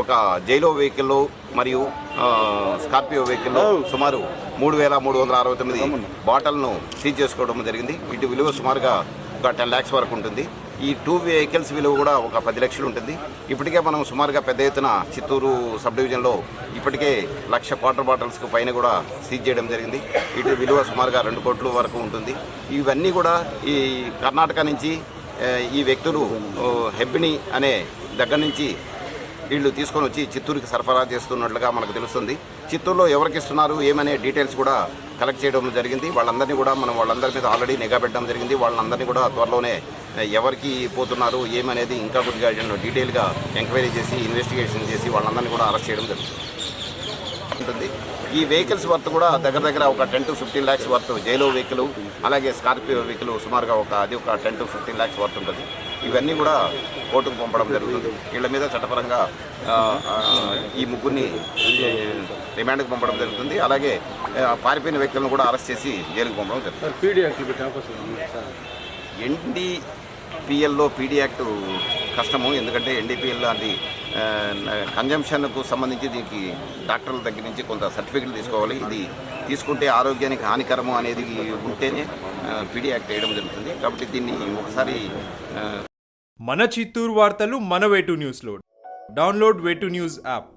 ఒక Xylo vehicle మరియు Scorpio vehicle సుమారు మూడు వేల మూడు వందల అరవై తొమ్మిది బాటలను సీజ్ చేసుకోవడం జరిగింది. వీటి విలువ సుమారుగా ఒక టెన్ ల్యాక్స్ వరకు ఉంటుంది. ఈ టూ వెహికల్స్ విలువ కూడా ఒక పది లక్షలు ఉంటుంది. ఇప్పటికే మనం సుమారుగా పెద్ద ఎత్తున చిత్తూరు సబ్ డివిజన్లో ఇప్పటికే లక్ష వాటర్ బాటిల్స్కి పైన కూడా సీజ్ చేయడం జరిగింది. వీటి విలువ సుమారుగా రెండు కోట్ల వరకు ఉంటుంది. ఇవన్నీ కూడా ఈ కర్ణాటక నుంచి ఈ వ్యక్తులు హెబ్బిని అనే దగ్గర నుంచి వీళ్ళు తీసుకొని వచ్చి చిత్తూరుకి సరఫరా చేస్తున్నట్లుగా మనకు తెలుస్తుంది. చిత్తూరులో ఎవరికి ఇస్తున్నారు ఏమనే డీటెయిల్స్ కూడా కలెక్ట్ చేయడం జరిగింది. వాళ్ళందరినీ కూడా మనం వాళ్ళందరి మీద ఆల్రెడీ నిఘా పెట్టడం జరిగింది. వాళ్ళందరినీ కూడా త్వరలోనే ఎవరికి పోతున్నారు ఏమనేది ఇంకా కొద్దిగా డీటెయిల్గా ఎంక్వైరీ చేసి ఇన్వెస్టిగేషన్ చేసి వాళ్ళందరినీ కూడా అరెస్ట్ చేయడం జరుగుతుంది. ఉంటుంది. ఈ వెహికల్స్ వర్త్ కూడా దగ్గర దగ్గర ఒక ten to fifteen lakhs worth Xylo vehicle అలాగే స్కార్పియో వెహికల్ సుమారుగా ఒక అది ఒక ten to fifteen lakhs worth ఉంటుంది. ఇవన్నీ కూడా కోర్టుకు పంపడం జరుగుతుంది. వీళ్ళ మీద చట్టపరంగా ఈ ముగ్గురిని రిమాండ్కి పంపడం జరుగుతుంది. అలాగే పారిపోయిన వ్యక్తులను కూడా అరెస్ట్ చేసి జైలుకు పంపడం జరుగుతుంది. ఎన్డీపీఎల్లో పీడీ యాక్ట్ కష్టము. ఎందుకంటే ఎన్డీపీఎల్ అది కన్జంప్షన్కు సంబంధించి దీనికి డాక్టర్ల దగ్గర నుంచి కొంత సర్టిఫికెట్ తీసుకోవాలి. ఇది తీసుకుంటే ఆరోగ్యానికి హానికరము అనేది ఉంటేనే పీడీ యాక్ట్ వేయడం జరుగుతుంది. కాబట్టి దీన్ని ఒకసారి మన చిత్తూరు వార్తలు మన వేటు న్యూస్లో. డౌన్లోడ్ వేటు న్యూస్ యాప్.